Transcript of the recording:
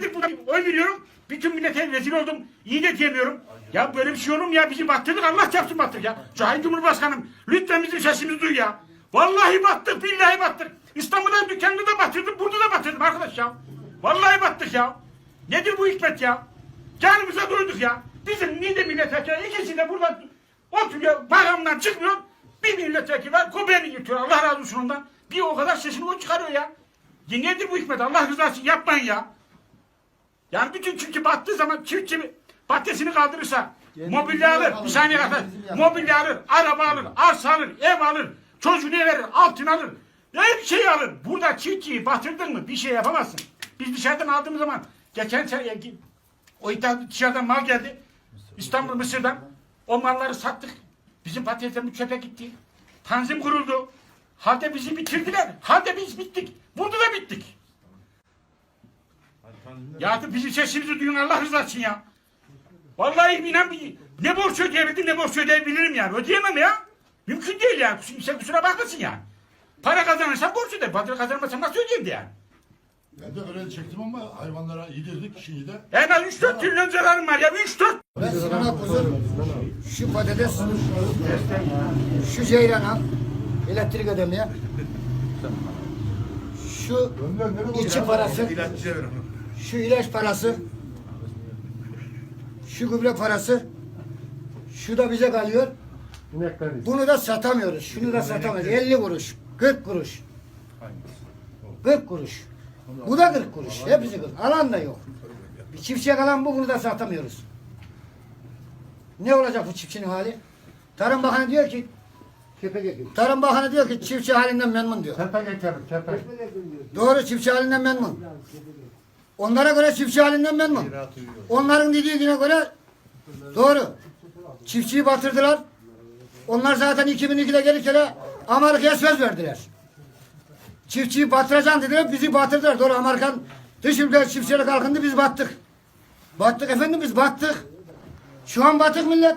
senedir burada oy veriyorum. Bütün millete rezil oldum. İyi de diyemiyorum. Ya böyle bir şey olur mu ya? Bizi battırdık. Allah çarpsın battık ya. Sayın Cumhurbaşkanım lütfen bizim sesimizi duy ya. Vallahi battık. Billahi battık. İstanbul'da dükkanını da batırdım. Burada da batırdım arkadaş ya. Vallahi battık ya. Nedir bu hikmet ya? Canımıza doyduk ya. Bizim Niğde milletvekili ikisi de burada oturuyor. Bayramdan çıkmıyor. Bir milletvekili var. Kobe'ni götürüyor. Allah razı olsun ondan. Bir o kadar sesini o çıkarıyor ya. nedir bu hikmet? Allah rızası yapmayın ya. Yani bütün çiftçi battığı zaman çiftçi battesini kaldırırsa mobilya alır. Bir saniye kadar. Mobilya alır, araba alır, arsa alır, ev alır, çocuğunu verir, altın alır. Her şeyi alır. Burada çiftçiyi batırdın mı bir şey yapamazsın. Biz dışarıdan aldığımız zaman geçen sene o dışarıdan mal geldi. İstanbul Mısır'dan. O malları sattık. Bizim patateslerimiz çöpe gitti. Tanzim kuruldu. Halde bizi bitirdiler. Halde biz bittik. Burada da bittik. Ya da bizim sesimizi duyun Allah rızası için ya. Vallahi inan ne borç ödeyebildim ne borç ödeyebilirim yani. Ödeyemem ya. Mümkün değil yani. Kimse kusura bakmasın yani. Para kazanırsam borç öderim. Para kazanmazsam nasıl ödeyeyim de yani. Ben de kredi çektim ama hayvanlara yedirdik şimdi de. En az 3-4 trilyon zararım var ya. 3-4. Ben Sinan Kuzur, şu patates, şu ceyrana, elektrik ödemeye, şu içi parası, şu ilaç parası, şu gübre parası, şu da bize kalıyor. Bunu da satamıyoruz, şunu da satamıyoruz. 50 kuruş, 40 kuruş. 40 kuruş. Bu da 40 kuruş. Hepsi 40. Alan da yok. Bir çiftçiye kalan bu, bunu da satamıyoruz. Ne olacak bu çiftçinin hali? Tarım Bakanı diyor ki Tarım Bakanı diyor ki çiftçi halinden memnun diyor. Tepe getirin tepe. Doğru çiftçi halinden memnun. Onlara göre çiftçi halinden memnun. Onların dediğine göre doğru. Çiftçiyi batırdılar. Onlar zaten 2002'de gelirken Amerika'ya söz verdiler. Çiftçiyi batıracaksın dediler, bizi batırdılar. Doğru Amerikan dış ülke çiftçileri kalkındı, biz battık. Battık efendim, biz battık. Şu an batık millet.